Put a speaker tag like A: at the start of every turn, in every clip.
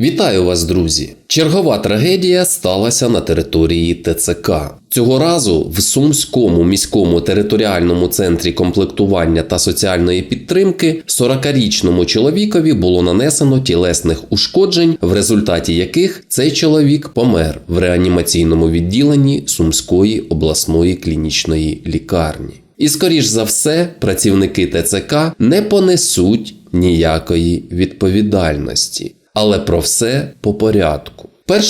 A: Вітаю вас, друзі! Чергова трагедія сталася на території ТЦК. Цього разу в Сумському міському територіальному центрі комплектування та соціальної підтримки 40-річному чоловікові було нанесено тілесних ушкоджень, в результаті яких цей чоловік помер в реанімаційному відділенні Сумської обласної клінічної лікарні. І, скоріш за все, працівники ТЦК не понесуть ніякої відповідальності. Але про все по порядку.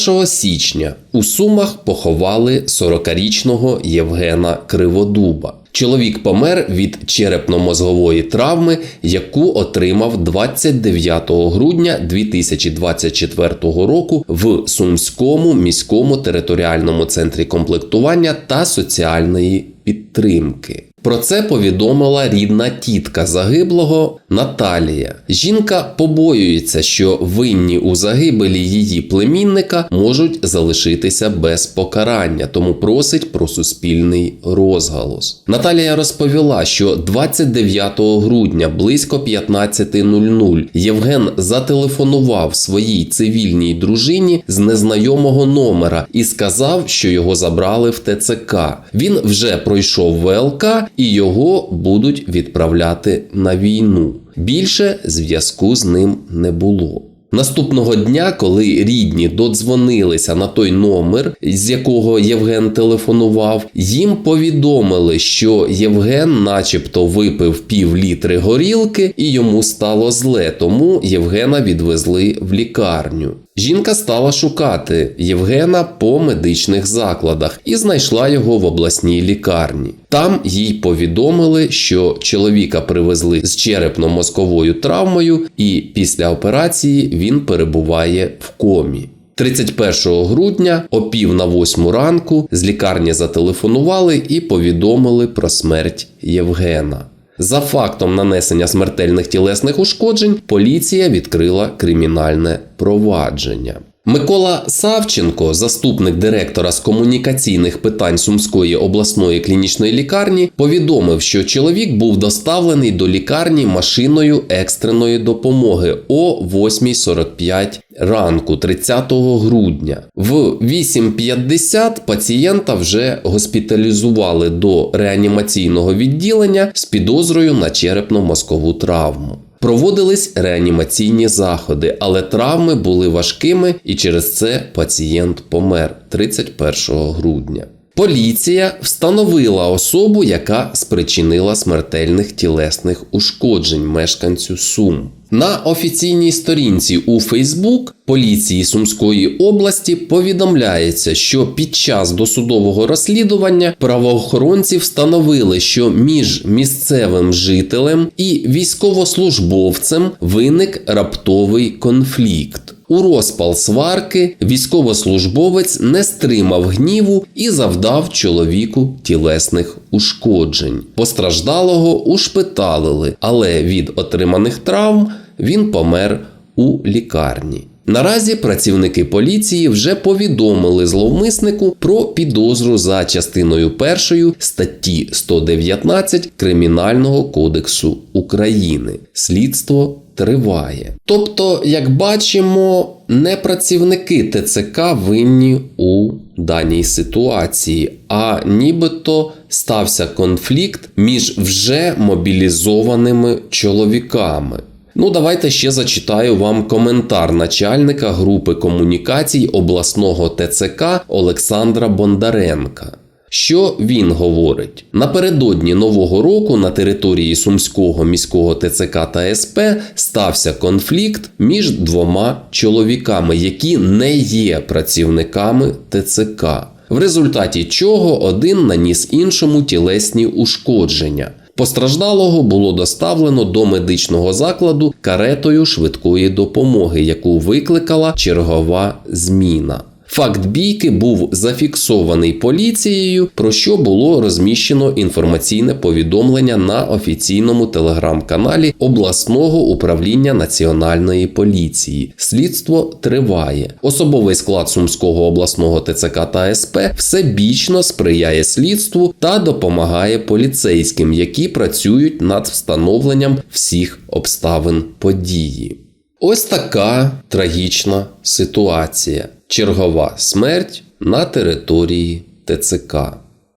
A: 1 січня у Сумах поховали 40-річного Євгена Криводуба. Чоловік помер від черепно-мозгової травми, яку отримав 29 грудня 2024 року в Сумському міському територіальному центрі комплектування та соціальної підтримки. Про це повідомила рідна тітка загиблого Наталія. Жінка побоюється, що винні у загибелі її племінника можуть залишитися без покарання, тому просить про суспільний розголос. Наталія розповіла, що 29 грудня близько 15.00 Євген зателефонував своїй цивільній дружині з незнайомого номера і сказав, що його забрали в ТЦК. Він вже пройшов ВЛК і його будуть відправляти на війну. Більше зв'язку з ним не було. Наступного дня, коли рідні додзвонилися на той номер, з якого Євген телефонував, їм повідомили, що Євген, начебто, випив пів літри горілки і йому стало зле, тому Євгена відвезли в лікарню. Жінка стала шукати Євгена по медичних закладах і знайшла його в обласній лікарні. Там їй повідомили, що чоловіка привезли з черепно-мозковою травмою, і після операції він перебуває в комі. 31 грудня о пів на восьму ранку з лікарні зателефонували і повідомили про смерть Євгена. За фактом нанесення смертельних тілесних ушкоджень поліція відкрила кримінальне провадження. Микола Савченко, заступник директора з комунікаційних питань Сумської обласної клінічної лікарні, повідомив, що чоловік був доставлений до лікарні машиною екстреної допомоги о 8.45 ранку, 30 грудня. В 8.50 пацієнта вже госпіталізували до реанімаційного відділення з підозрою на черепно-мозкову травму. Проводились реанімаційні заходи, але травми були важкими, і через це пацієнт помер 31 грудня. Поліція встановила особу, яка спричинила смертельних тілесних ушкоджень мешканцю Сум. На офіційній сторінці у Фейсбук поліції Сумської області повідомляється, що під час досудового розслідування правоохоронці встановили, що між місцевим жителем і військовослужбовцем виник раптовий конфлікт. У розпал сварки військовослужбовець не стримав гніву і завдав чоловіку тілесних ушкоджень. Постраждалого ушпиталили, але від отриманих травм він помер у лікарні. Наразі працівники поліції вже повідомили зловмиснику про підозру за частиною першої статті 119 Кримінального кодексу України. Слідство триває. Тобто, як бачимо, не працівники ТЦК винні у даній ситуації, а нібито стався конфлікт між вже мобілізованими чоловіками. Ну, давайте ще зачитаю вам коментар начальника групи комунікацій обласного ТЦК Олександра Бондаренка. Що він говорить? Напередодні нового року на території Сумського міського ТЦК та СП стався конфлікт між двома чоловіками, які не є працівниками ТЦК, в результаті чого один наніс іншому тілесні ушкодження. Постраждалого було доставлено до медичного закладу каретою швидкої допомоги, яку викликала чергова зміна. Факт бійки був зафіксований поліцією, про що було розміщено інформаційне повідомлення на офіційному телеграм-каналі обласного управління національної поліції. Слідство триває. Особовий склад Сумського обласного ТЦК та СП всебічно сприяє слідству та допомагає поліцейським, які працюють над встановленням всіх обставин події. Ось така трагічна ситуація. Чергова смерть на території ТЦК.